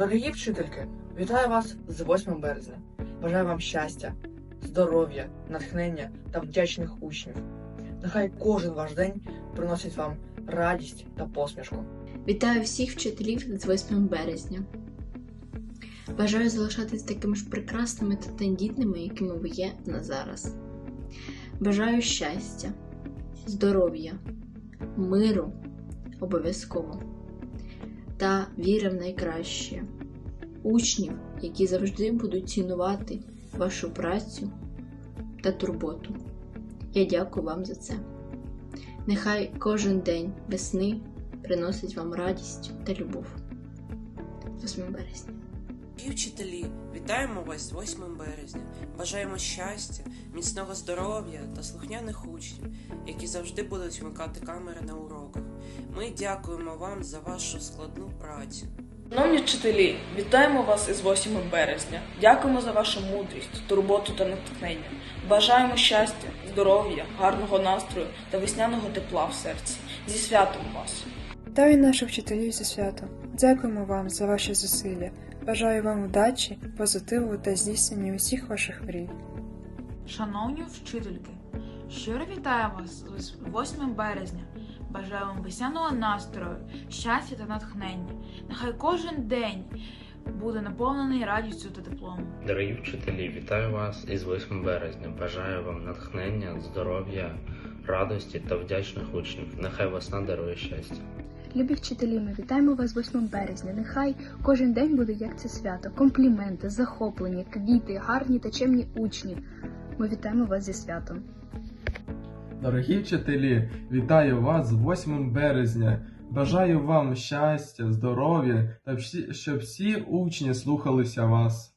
Дорогі вчительки, вітаю вас з 8 березня. Бажаю вам щастя, здоров'я, натхнення та вдячних учнів. Нехай кожен ваш день приносить вам радість та посмішку. Вітаю всіх вчителів з 8 березня. Бажаю залишатись такими ж прекрасними та тендітними, якими ви є на зараз. Бажаю щастя, здоров'я, миру обов'язково та віри в найкраще, учнів, які завжди будуть цінувати вашу працю та турботу. Я дякую вам за це. Нехай кожен день весни приносить вам радість та любов. 8 березня. Вчителі, вітаємо вас з 8 березня. Бажаємо щастя, міцного здоров'я та слухняних учнів, які завжди будуть вмикати камери на уроках. Ми дякуємо вам за вашу складну працю. Шановні вчителі, вітаємо вас із 8 березня. Дякуємо за вашу мудрість, турботу та натхнення. Бажаємо щастя, здоров'я, гарного настрою та весняного тепла в серці. Зі святом вас! Вітаю наших вчителів зі святом. Дякуємо вам за ваші зусилля. Бажаю вам удачі, позитиву та здійснення усіх ваших мрій. Шановні вчительки, щиро вітаю вас з 8 березня. Бажаю вам весняного настрою, щастя та натхнення. Нехай кожен день буде наповнений радістю та теплом. Дорогі вчителі, вітаю вас із 8 березня. Бажаю вам натхнення, здоров'я, радості та вдячних учнів. Нехай весна дарує щастя. Любі вчителі, ми вітаємо вас 8 березня. Нехай кожен день буде як це свято. Компліменти, захоплення, квіти, гарні та чемні учні. Ми вітаємо вас зі святом. Дорогі вчителі, вітаю вас з 8 березня. Бажаю вам щастя, здоров'я та щоб всі учні слухалися вас.